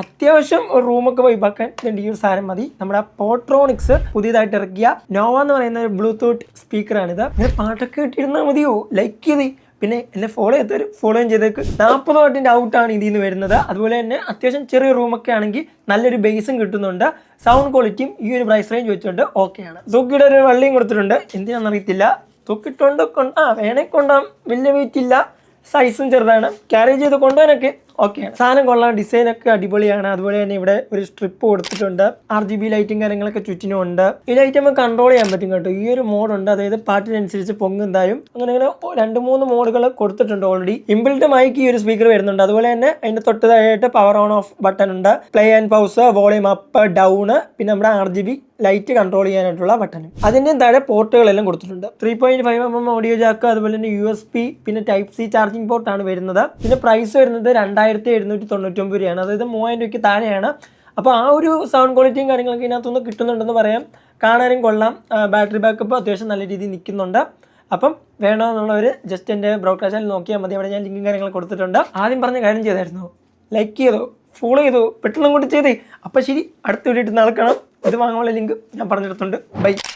അത്യാവശ്യം ഒരു റൂമൊക്കെ വൈബാക്കാൻ വേണ്ടി ഈ ഒരു സാധനം മതി. നമ്മുടെ പോട്രോണിക്സ് പുതിയതായിട്ട് ഇറക്കിയ നോവ എന്ന് പറയുന്ന ഒരു ബ്ലൂടൂത്ത് സ്പീക്കറാണിത് ഇങ്ങനെ പാട്ടൊക്കെ ഇട്ടിരുന്നാൽ മതിയോ? ലൈക്ക് ചെയ്ത്. പിന്നെ എന്നെ ഫോളോ ചെയ്തവർ ഫോളോയും ചെയ്തേക്ക് നാൽപ്പത് വാട്ടിന്റെ ഔട്ടാണ് ഇതിൽ നിന്ന് വരുന്നത്. അതുപോലെ തന്നെ അത്യാവശ്യം ചെറിയ റൂമൊക്കെ ആണെങ്കിൽ നല്ലൊരു ബേസും കിട്ടുന്നുണ്ട്. സൗണ്ട് ക്വാളിറ്റിയും ഈ ഒരു പ്രൈസ് റേഞ്ച് വെച്ചുകൊണ്ട് ഓക്കെയാണ് തൂക്കിയുടെ ഒരു വള്ളിയും കൊടുത്തിട്ടുണ്ട്. എന്തിനാണെന്ന് അറിയത്തില്ല. തൂക്കിട്ടുണ്ട് കൊണ്ട് ആ വേണേ കൊണ്ടാം. വലിയ ഇല്ല. സൈസും ചെറുതാണ്. ക്യാരി ചെയ്ത് കൊണ്ടുപോകാനൊക്കെ ഓക്കെയാണ് സാധനം കൊള്ളാം. ഡിസൈൻ ഒക്കെ അടിപൊളിയാണ്. അതുപോലെ തന്നെ ഇവിടെ ഒരു സ്ട്രിപ്പ് കൊടുത്തിട്ടുണ്ട്. ആർ ജി ബി ലൈറ്റും കാര്യങ്ങളൊക്കെ ചുറ്റിനും ഉണ്ട്. ഈ ലൈറ്റ് നമുക്ക് കൺട്രോൾ ചെയ്യാൻ പറ്റും കേട്ടോ. ഈ ഒരു മോഡുണ്ട് അതായത് പാട്ടിനനുസരിച്ച് പൊങ്ങുന്നതായും തായും അങ്ങനെ അങ്ങനെ രണ്ട് മൂന്ന് മോഡുകൾ കൊടുത്തിട്ടുണ്ട് ഓൾറെഡി ഇമ്പിൾട്ട് മൈക്ക് ഈ ഒരു സ്പീക്കർ വരുന്നുണ്ട്. അതുപോലെ തന്നെ അതിന്റെ തൊട്ട് താഴെയായിട്ട് പവർ ഓൺ ഓഫ് ബട്ടൺ ഉണ്ട്. Play and pause volume up down പിന്നെ നമ്മുടെ R G B light control ചെയ്യാനായിട്ടുള്ള ബട്ടനും അതിന്റെ താഴെ പോർട്ടുകളെല്ലാം കൊടുത്തിട്ടുണ്ട്. Three point five M M audio jack അതുപോലെ തന്നെ യു എസ് പി പിന്നെ ടൈപ്പ് സി ചാർജിംഗ് പോർട്ടാണ് വരുന്നത്. പിന്നെ പ്രൈസ് വരുന്നത് രണ്ടായിരത്തി എഴുന്നൂറ്റി തൊണ്ണൂറ്റൊമ്പത് രൂപയാണ്. അതായത് മൂവായിരം രൂപയ്ക്ക് താഴെയാണ്. അപ്പോൾ ആ ഒരു സൗണ്ട് ക്വാളിറ്റിയും കാര്യങ്ങളൊക്കെ ഇതിനകത്തുനിന്ന് കിട്ടുന്നുണ്ടെന്ന് പറയാം. കാണാനും കൊള്ളാം. ബാറ്ററി ബാക്കപ്പ് അത്യാവശ്യം നല്ല രീതിയിൽ നിൽക്കുന്നുണ്ട്. അപ്പം വേണമെന്നുള്ളവർ ജസ്റ്റ് എന്റെ ബ്രോഡ്കാസ്റ്റിൽ നോക്കിയാൽ മതി. അവിടെ ഞാൻ ലിങ്കും കാര്യങ്ങൾ കൊടുത്തിട്ടുണ്ട്. ആദ്യം പറഞ്ഞ കാര്യം ചെയ്തായിരുന്നു. ലൈക്ക് ചെയ്തു ഫോളോ ചെയ്തു പെട്ടെന്ന് കൂടി ചെയ്തേ. അപ്പം ശരി അടുത്ത വീഡിയോ നാളെ ഇത് വാങ്ങാനുള്ള ലിങ്ക് ഞാൻ പറഞ്ഞെടുത്തുണ്ട് ബൈ